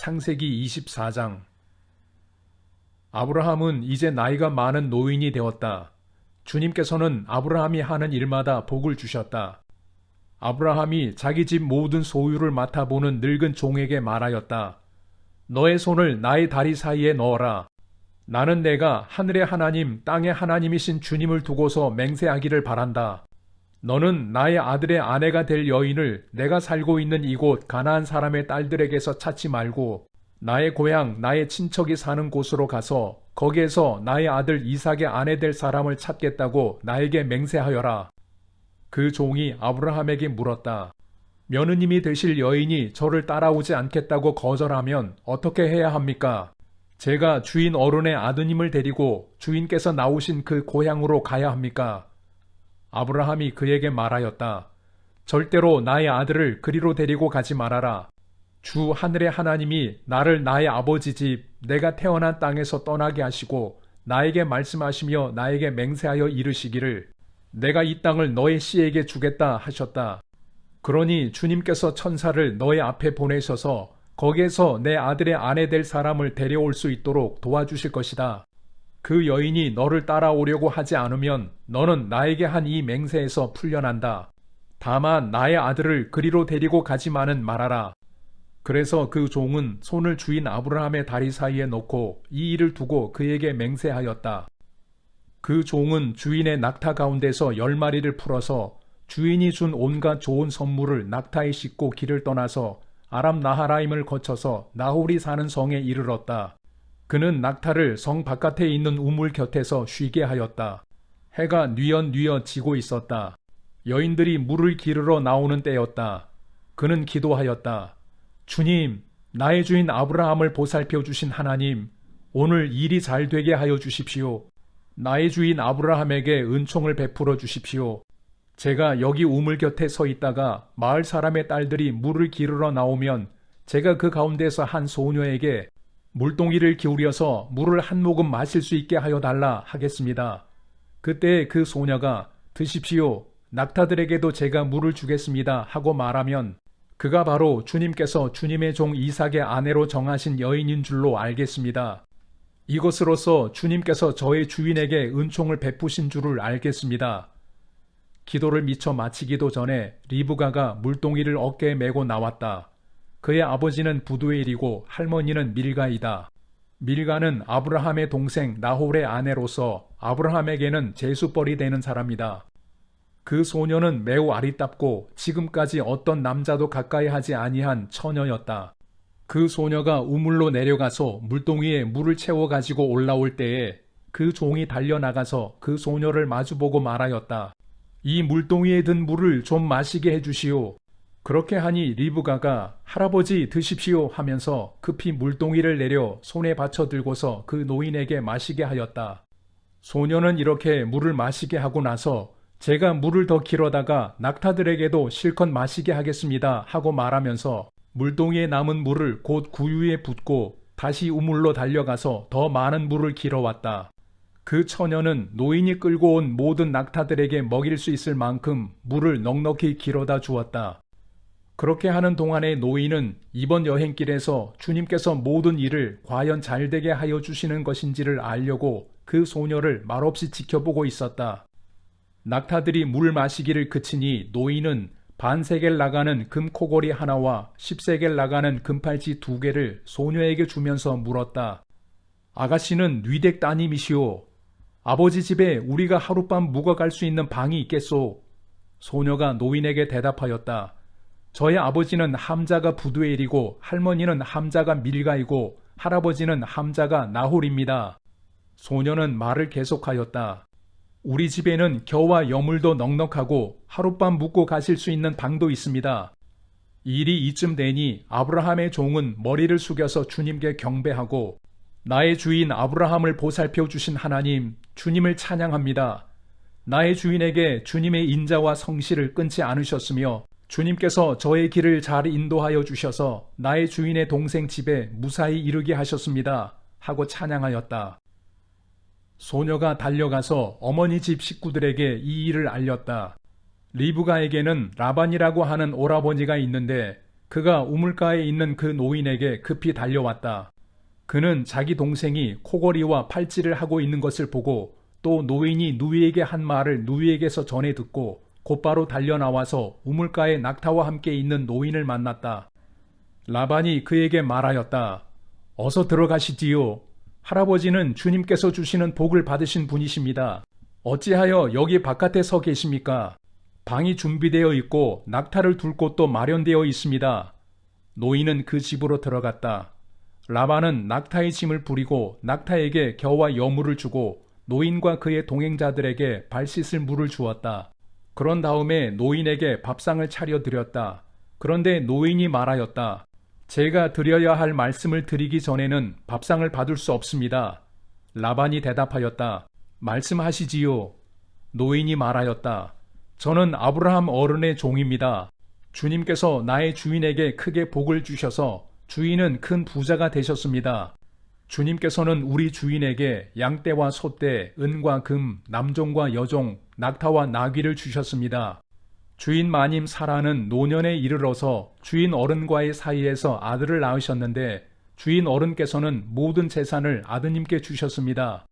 창세기 24장 아브라함은 이제 나이가 많은 노인이 되었다. 주님께서는 아브라함이 하는 일마다 복을 주셨다. 아브라함이 자기 집 모든 소유를 맡아보는 늙은 종에게 말하였다. 너의 손을 나의 다리 사이에 넣어라. 나는 내가 하늘의 하나님, 땅의 하나님이신 주님을 두고서 맹세하기를 바란다. 너는 나의 아들의 아내가 될 여인을 내가 살고 있는 이곳 가나안 사람의 딸들에게서 찾지 말고 나의 고향 나의 친척이 사는 곳으로 가서 거기에서 나의 아들 이삭의 아내 될 사람을 찾겠다고 나에게 맹세하여라. 그 종이 아브라함에게 물었다. 며느님이 되실 여인이 저를 따라오지 않겠다고 거절하면 어떻게 해야 합니까? 제가 주인 어른의 아드님을 데리고 주인께서 나오신 그 고향으로 가야 합니까? 아브라함이 그에게 말하였다. 절대로 나의 아들을 그리로 데리고 가지 말아라. 주 하늘의 하나님이 나를 나의 아버지 집, 내가 태어난 땅에서 떠나게 하시고 나에게 말씀하시며 나에게 맹세하여 이르시기를 내가 이 땅을 너의 씨에게 주겠다 하셨다. 그러니 주님께서 천사를 너의 앞에 보내셔서 거기에서 내 아들의 아내 될 사람을 데려올 수 있도록 도와주실 것이다. 그 여인이 너를 따라오려고 하지 않으면 너는 나에게 한 이 맹세에서 풀려난다. 다만 나의 아들을 그리로 데리고 가지만은 말아라. 그래서 그 종은 손을 주인 아브라함의 다리 사이에 놓고 이 일을 두고 그에게 맹세하였다. 그 종은 주인의 낙타 가운데서 열 마리를 풀어서 주인이 준 온갖 좋은 선물을 낙타에 싣고 길을 떠나서 아람 나하라임을 거쳐서 나홀이 사는 성에 이르렀다. 그는 낙타를 성 바깥에 있는 우물 곁에서 쉬게 하였다. 해가 뉘엿뉘엿 지고 있었다. 여인들이 물을 기르러 나오는 때였다. 그는 기도하였다. 주님, 나의 주인 아브라함을 보살펴 주신 하나님, 오늘 일이 잘 되게 하여 주십시오. 나의 주인 아브라함에게 은총을 베풀어 주십시오. 제가 여기 우물 곁에 서 있다가 마을 사람의 딸들이 물을 기르러 나오면 제가 그 가운데서 한 소녀에게 물동이를 기울여서 물을 한 모금 마실 수 있게 하여 달라 하겠습니다. 그때 그 소녀가 드십시오. 낙타들에게도 제가 물을 주겠습니다. 하고 말하면 그가 바로 주님께서 주님의 종 이삭의 아내로 정하신 여인인 줄로 알겠습니다. 이것으로서 주님께서 저의 주인에게 은총을 베푸신 줄을 알겠습니다. 기도를 미처 마치기도 전에 리브가가 물동이를 어깨에 메고 나왔다. 그의 아버지는 부두엘이고 할머니는 밀가이다. 밀가는 아브라함의 동생 나홀의 아내로서 아브라함에게는 제수벌이 되는 사람이다. 그 소녀는 매우 아리답고 지금까지 어떤 남자도 가까이 하지 아니한 처녀였다. 그 소녀가 우물로 내려가서 물동이에 물을 채워 가지고 올라올 때에 그 종이 달려나가서 그 소녀를 마주보고 말하였다. 이 물동이에 든 물을 좀 마시게 해주시오. 그렇게 하니 리브가가 할아버지 드십시오 하면서 급히 물동이를 내려 손에 받쳐 들고서 그 노인에게 마시게 하였다. 소녀는 이렇게 물을 마시게 하고 나서 제가 물을 더 길어다가 낙타들에게도 실컷 마시게 하겠습니다 하고 말하면서 물동이에 남은 물을 곧 구유에 붓고 다시 우물로 달려가서 더 많은 물을 길어왔다. 그 처녀는 노인이 끌고 온 모든 낙타들에게 먹일 수 있을 만큼 물을 넉넉히 길어다 주었다. 그렇게 하는 동안에 노인은 이번 여행길에서 주님께서 모든 일을 과연 잘 되게 하여 주시는 것인지를 알려고 그 소녀를 말없이 지켜보고 있었다. 낙타들이 물 마시기를 그치니 노인은 반세겔 나가는 금 코골이 하나와 십세겔 나가는 금팔찌 두 개를 소녀에게 주면서 물었다. 아가씨는 뉘댁 따님이시오. 아버지 집에 우리가 하룻밤 묵어갈 수 있는 방이 있겠소. 소녀가 노인에게 대답하였다. 저의 아버지는 함자가 부두엘이고 할머니는 함자가 밀가이고 할아버지는 함자가 나홀입니다. 소녀는 말을 계속하였다. 우리 집에는 겨와 여물도 넉넉하고 하룻밤 묵고 가실 수 있는 방도 있습니다. 일이 이쯤 되니 아브라함의 종은 머리를 숙여서 주님께 경배하고 나의 주인 아브라함을 보살펴 주신 하나님, 주님을 찬양합니다. 나의 주인에게 주님의 인자와 성실을 끊지 않으셨으며 주님께서 저의 길을 잘 인도하여 주셔서 나의 주인의 동생 집에 무사히 이르게 하셨습니다. 하고 찬양하였다. 소녀가 달려가서 어머니 집 식구들에게 이 일을 알렸다. 리브가에게는 라반이라고 하는 오라버니가 있는데 그가 우물가에 있는 그 노인에게 급히 달려왔다. 그는 자기 동생이 코걸이와 팔찌를 하고 있는 것을 보고 또 노인이 누이에게 한 말을 누이에게서 전해 듣고 곧바로 달려 나와서 우물가에 낙타와 함께 있는 노인을 만났다. 라반이 그에게 말하였다. 어서 들어가시지요. 할아버지는 주님께서 주시는 복을 받으신 분이십니다. 어찌하여 여기 바깥에 서 계십니까? 방이 준비되어 있고 낙타를 둘 곳도 마련되어 있습니다. 노인은 그 집으로 들어갔다. 라반은 낙타의 짐을 부리고 낙타에게 겨와 여물을 주고 노인과 그의 동행자들에게 발 씻을 물을 주었다. 그런 다음에 노인에게 밥상을 차려 드렸다. 그런데 노인이 말하였다. 제가 드려야 할 말씀을 드리기 전에는 밥상을 받을 수 없습니다. 라반이 대답하였다. 말씀하시지요. 노인이 말하였다. 저는 아브라함 어른의 종입니다. 주님께서 나의 주인에게 크게 복을 주셔서 주인은 큰 부자가 되셨습니다. 주님께서는 우리 주인에게 양떼와 소떼, 은과 금, 남종과 여종, 낙타와 나귀를 주셨습니다. 주인 마님 사라는 노년에 이르러서 주인 어른과의 사이에서 아들을 낳으셨는데 주인 어른께서는 모든 재산을 아드님께 주셨습니다.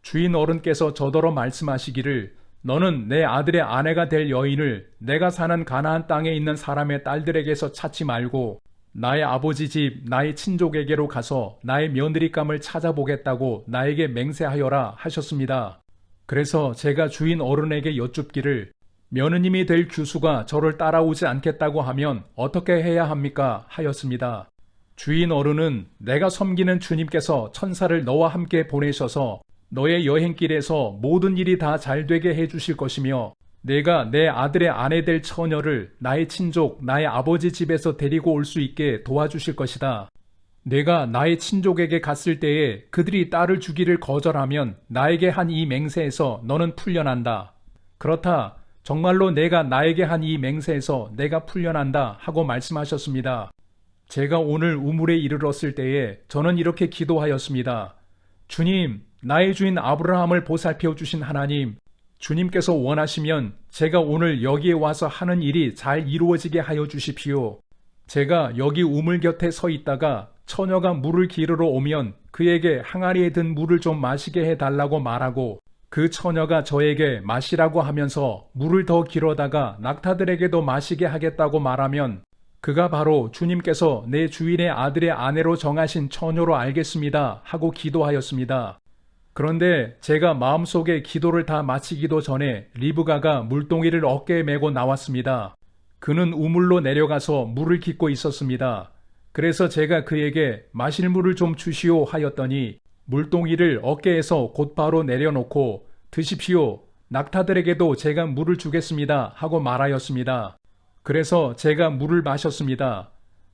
주인 어른께서 저더러 말씀하시기를 너는 내 아들의 아내가 될 여인을 내가 사는 가나안 땅에 있는 사람의 딸들에게서 찾지 말고 나의 아버지 집 나의 친족에게로 가서 나의 며느리감을 찾아보겠다고 나에게 맹세하여라 하셨습니다. 그래서 제가 주인 어른에게 여쭙기를 며느님이 될 규수가 저를 따라오지 않겠다고 하면 어떻게 해야 합니까? 하였습니다. 주인 어른은 내가 섬기는 주님께서 천사를 너와 함께 보내셔서 너의 여행길에서 모든 일이 다 잘 되게 해주실 것이며 내가 내 아들의 아내 될 처녀를 나의 친족, 나의 아버지 집에서 데리고 올 수 있게 도와주실 것이다. 내가 나의 친족에게 갔을 때에 그들이 딸을 주기를 거절하면 나에게 한 이 맹세에서 너는 풀려난다. 그렇다. 정말로 내가 나에게 한 이 맹세에서 내가 풀려난다 하고 말씀하셨습니다. 제가 오늘 우물에 이르렀을 때에 저는 이렇게 기도하였습니다. 주님, 나의 주인 아브라함을 보살펴 주신 하나님, 주님께서 원하시면 제가 오늘 여기에 와서 하는 일이 잘 이루어지게 하여 주십시오. 제가 여기 우물 곁에 서 있다가 처녀가 물을 기르러 오면 그에게 항아리에 든 물을 좀 마시게 해달라고 말하고 그 처녀가 저에게 마시라고 하면서 물을 더 길어다가 낙타들에게도 마시게 하겠다고 말하면 그가 바로 주님께서 내 주인의 아들의 아내로 정하신 처녀로 알겠습니다 하고 기도하였습니다. 그런데 제가 마음속에 기도를 다 마치기도 전에 리브가가 물동이를 어깨에 메고 나왔습니다. 그는 우물로 내려가서 물을 깃고 있었습니다. 그래서 제가 그에게 마실 물을 좀 주시오 하였더니 물동이를 어깨에서 곧바로 내려놓고 드십시오. 낙타들에게도 제가 물을 주겠습니다 하고 말하였습니다. 그래서 제가 물을 마셨습니다.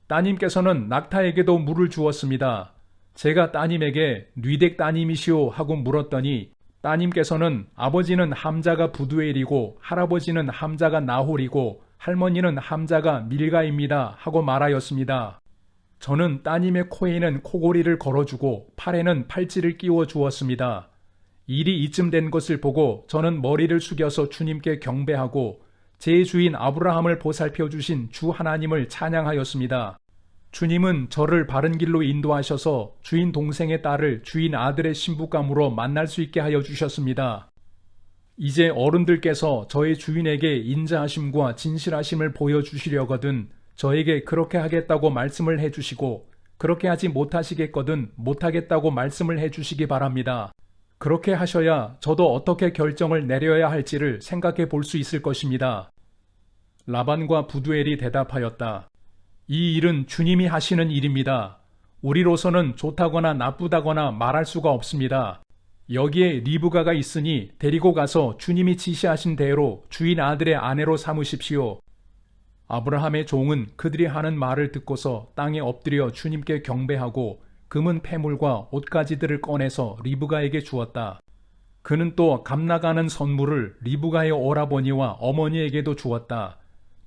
따님께서는 낙타에게도 물을 주었습니다. 제가 따님에게 뉘댁 따님이시오 하고 물었더니 따님께서는 아버지는 함자가 부두엘이고 할아버지는 함자가 나홀이고 할머니는 함자가 밀가입니다 하고 말하였습니다. 저는 따님의 코에는 코골이를 걸어주고 팔에는 팔찌를 끼워 주었습니다. 일이 이쯤 된 것을 보고 저는 머리를 숙여서 주님께 경배하고 제 주인 아브라함을 보살펴 주신 주 하나님을 찬양하였습니다. 주님은 저를 바른 길로 인도하셔서 주인 동생의 딸을 주인 아들의 신부감으로 만날 수 있게 하여 주셨습니다. 이제 어른들께서 저의 주인에게 인자하심과 진실하심을 보여주시려거든 저에게 그렇게 하겠다고 말씀을 해주시고 그렇게 하지 못하시겠거든 못하겠다고 말씀을 해주시기 바랍니다. 그렇게 하셔야 저도 어떻게 결정을 내려야 할지를 생각해 볼 수 있을 것입니다. 라반과 부두엘이 대답하였다. 이 일은 주님이 하시는 일입니다. 우리로서는 좋다거나 나쁘다거나 말할 수가 없습니다. 여기에 리브가가 있으니 데리고 가서 주님이 지시하신 대로 주인 아들의 아내로 삼으십시오. 아브라함의 종은 그들이 하는 말을 듣고서 땅에 엎드려 주님께 경배하고 금은 패물과 옷가지들을 꺼내서 리브가에게 주었다. 그는 또 감나가는 선물을 리브가의 오라버니와 어머니에게도 주었다.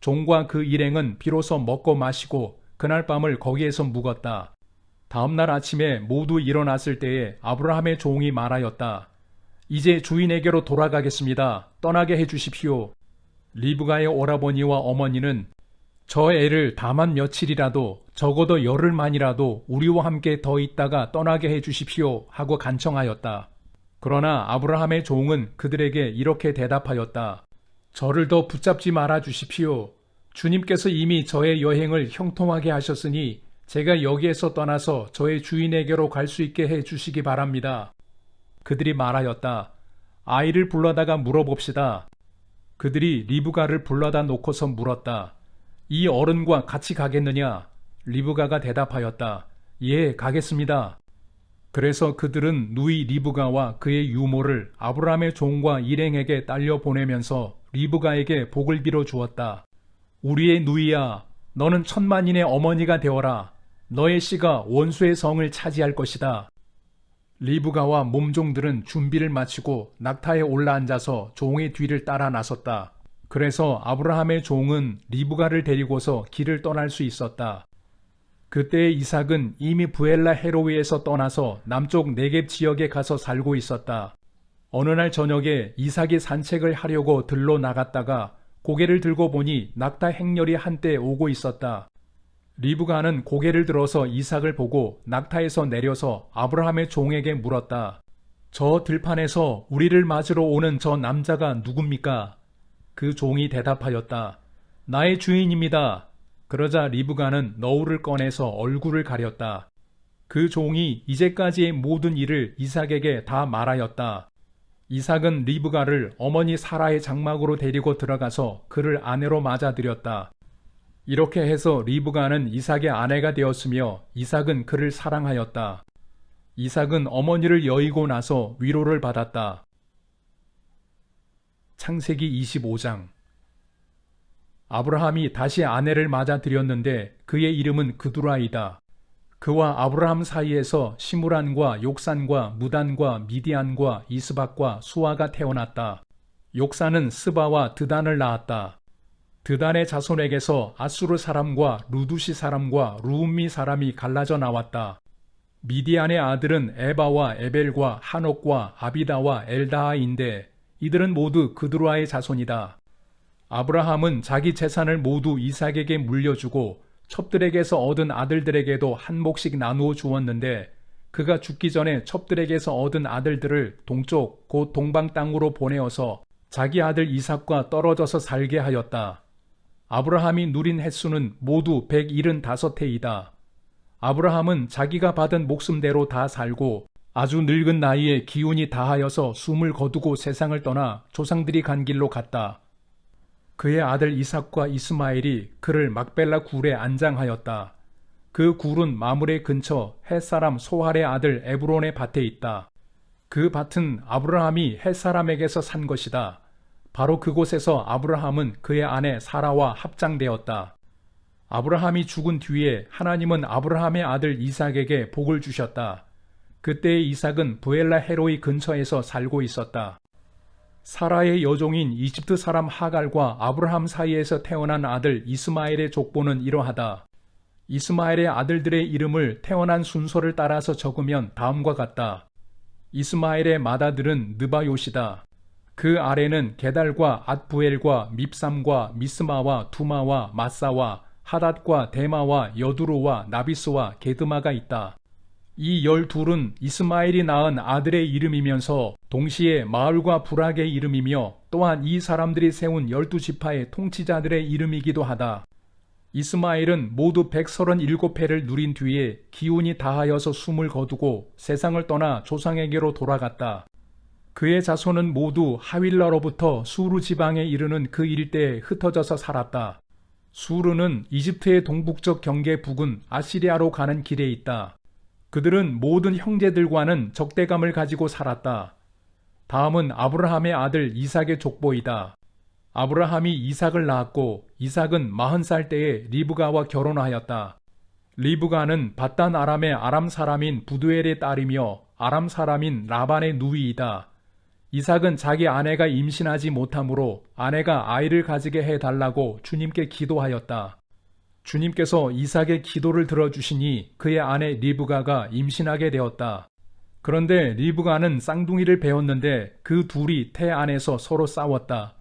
종과 그 일행은 비로소 먹고 마시고 그날 밤을 거기에서 묵었다. 다음날 아침에 모두 일어났을 때에 아브라함의 종이 말하였다. 이제 주인에게로 돌아가겠습니다. 떠나게 해 주십시오. 리브가의 오라버니와 어머니는 저 애를 다만 며칠이라도 적어도 열흘만이라도 우리와 함께 더 있다가 떠나게 해 주십시오 하고 간청하였다. 그러나 아브라함의 종은 그들에게 이렇게 대답하였다. 저를 더 붙잡지 말아 주십시오. 주님께서 이미 저의 여행을 형통하게 하셨으니 제가 여기에서 떠나서 저의 주인에게로 갈 수 있게 해 주시기 바랍니다. 그들이 말하였다. 아이를 불러다가 물어봅시다. 그들이 리브가를 불러다 놓고서 물었다. 이 어른과 같이 가겠느냐? 리브가가 대답하였다. 예, 가겠습니다. 그래서 그들은 누이 리브가와 그의 유모를 아브라함의 종과 일행에게 딸려 보내면서 리브가에게 복을 빌어 주었다. 우리의 누이야, 너는 천만인의 어머니가 되어라. 너의 씨가 원수의 성을 차지할 것이다. 리브가와 몸종들은 준비를 마치고 낙타에 올라앉아서 종의 뒤를 따라 나섰다. 그래서 아브라함의 종은 리브가를 데리고서 길을 떠날 수 있었다. 그때 이삭은 이미 부엘라 헤로위에서 떠나서 남쪽 네겝 지역에 가서 살고 있었다. 어느 날 저녁에 이삭이 산책을 하려고 들로 나갔다가 고개를 들고 보니 낙타 행렬이 한때 오고 있었다. 리브가는 고개를 들어서 이삭을 보고 낙타에서 내려서 아브라함의 종에게 물었다. 저 들판에서 우리를 맞으러 오는 저 남자가 누굽니까? 그 종이 대답하였다. 나의 주인입니다. 그러자 리브가는 너울을 꺼내서 얼굴을 가렸다. 그 종이 이제까지의 모든 일을 이삭에게 다 말하였다. 이삭은 리브가를 어머니 사라의 장막으로 데리고 들어가서 그를 아내로 맞아들였다. 이렇게 해서 리브가는 이삭의 아내가 되었으며 이삭은 그를 사랑하였다. 이삭은 어머니를 여의고 나서 위로를 받았다. 창세기 25장 아브라함이 다시 아내를 맞아들였는데 그의 이름은 그두라이다. 그와 아브라함 사이에서 시무란과 욕산과 무단과 미디안과 이스박과 수아가 태어났다. 욕산은 스바와 드단을 낳았다. 드단의 자손에게서 아수르 사람과 루두시 사람과 루음미 사람이 갈라져 나왔다. 미디안의 아들은 에바와 에벨과 한옥과 아비다와 엘다하인데 이들은 모두 그드루아의 자손이다. 아브라함은 자기 재산을 모두 이삭에게 물려주고 첩들에게서 얻은 아들들에게도 한 몫씩 나누어 주었는데 그가 죽기 전에 첩들에게서 얻은 아들들을 동쪽 곧 동방 땅으로 보내어서 자기 아들 이삭과 떨어져서 살게 하였다. 아브라함이 누린 횟수는 모두 175해이다. 아브라함은 자기가 받은 목숨대로 다 살고 아주 늙은 나이에 기운이 다하여서 숨을 거두고 세상을 떠나 조상들이 간 길로 갔다. 그의 아들 이삭과 이스마엘이 그를 막벨라 굴에 안장하였다. 그 굴은 마물의 근처 햇사람 소할의 아들 에브론의 밭에 있다. 그 밭은 아브라함이 햇사람에게서 산 것이다. 바로 그곳에서 아브라함은 그의 아내 사라와 합장되었다. 아브라함이 죽은 뒤에 하나님은 아브라함의 아들 이삭에게 복을 주셨다. 그때 이삭은 부엘라 헤로이 근처에서 살고 있었다. 사라의 여종인 이집트 사람 하갈과 아브라함 사이에서 태어난 아들 이스마엘의 족보는 이러하다. 이스마엘의 아들들의 이름을 태어난 순서를 따라서 적으면 다음과 같다. 이스마엘의 맏아들은 느바요시다. 그 아래는 게달과 앗부엘과 밉삼과 미스마와 두마와 마사와 하닷과 데마와 여두로와 나비스와 게드마가 있다. 이 열둘은 이스마엘이 낳은 아들의 이름이면서 동시에 마을과 부락의 이름이며 또한 이 사람들이 세운 열두 지파의 통치자들의 이름이기도 하다. 이스마엘은 모두 137회를 누린 뒤에 기운이 다하여서 숨을 거두고 세상을 떠나 조상에게로 돌아갔다. 그의 자손은 모두 하윌라로부터 수르 지방에 이르는 그 일대에 흩어져서 살았다. 수르는 이집트의 동북쪽 경계 부근 아시리아로 가는 길에 있다. 그들은 모든 형제들과는 적대감을 가지고 살았다. 다음은 아브라함의 아들 이삭의 족보이다. 아브라함이 이삭을 낳았고 이삭은 마흔 살 때에 리브가와 결혼하였다. 리브가는 바단 아람의 아람 사람인 부두엘의 딸이며 아람 사람인 라반의 누이이다. 이삭은 자기 아내가 임신하지 못하므로 아내가 아이를 가지게 해달라고 주님께 기도하였다. 주님께서 이삭의 기도를 들어주시니 그의 아내 리브가가 임신하게 되었다. 그런데 리브가는 쌍둥이를 배웠는데 그 둘이 태 안에서 서로 싸웠다.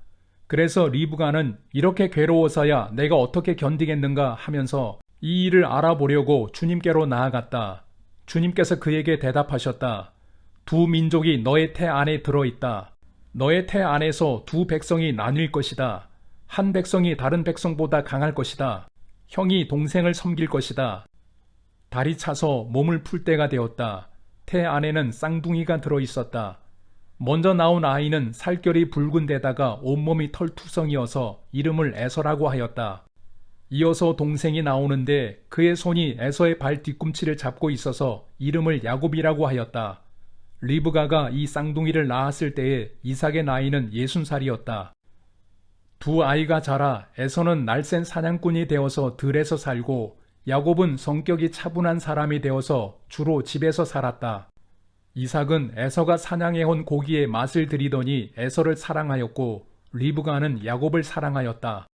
그래서 리브가는 이렇게 괴로워서야 내가 어떻게 견디겠는가 하면서 이 일을 알아보려고 주님께로 나아갔다. 주님께서 그에게 대답하셨다. 두 민족이 너의 태 안에 들어 있다. 너의 태 안에서 두 백성이 나뉠 것이다. 한 백성이 다른 백성보다 강할 것이다. 형이 동생을 섬길 것이다. 달이 차서 몸을 풀 때가 되었다. 태 안에는 쌍둥이가 들어 있었다. 먼저 나온 아이는 살결이 붉은 데다가 온몸이 털투성이어서 이름을 에서라고 하였다. 이어서 동생이 나오는데 그의 손이 에서의 발 뒤꿈치를 잡고 있어서 이름을 야곱이라고 하였다. 리브가가 이 쌍둥이를 낳았을 때에 이삭의 나이는 예순 살이었다. 두 아이가 자라 에서는 날쌘 사냥꾼이 되어서 들에서 살고 야곱은 성격이 차분한 사람이 되어서 주로 집에서 살았다. 이삭은 에서가 사냥해온 고기에 맛을 들이더니 에서를 사랑하였고 리브가는 야곱을 사랑하였다.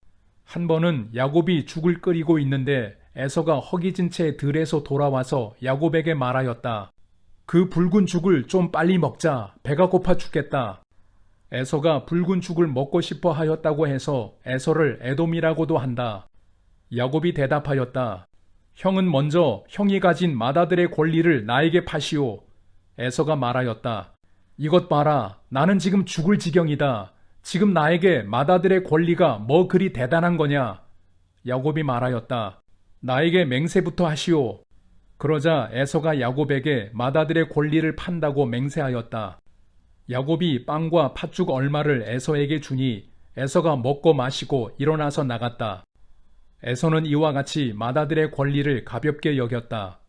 한 번은 야곱이 죽을 끓이고 있는데 에서가 허기진 채 들에서 돌아와서 야곱에게 말하였다. 그 붉은 죽을 좀 빨리 먹자. 배가 고파 죽겠다. 에서가 붉은 죽을 먹고 싶어 하였다고 해서 에서를 에돔이라고도 한다. 야곱이 대답하였다. 형은 먼저 형이 가진 마다들의 권리를 나에게 파시오. 에서가 말하였다. 이것 봐라. 나는 지금 죽을 지경이다. 지금 나에게 마다들의 권리가 뭐 그리 대단한 거냐? 야곱이 말하였다. 나에게 맹세부터 하시오. 그러자 에서가 야곱에게 마다들의 권리를 판다고 맹세하였다. 야곱이 빵과 팥죽 얼마를 에서에게 주니 에서가 먹고 마시고 일어나서 나갔다. 에서는 이와 같이 마다들의 권리를 가볍게 여겼다.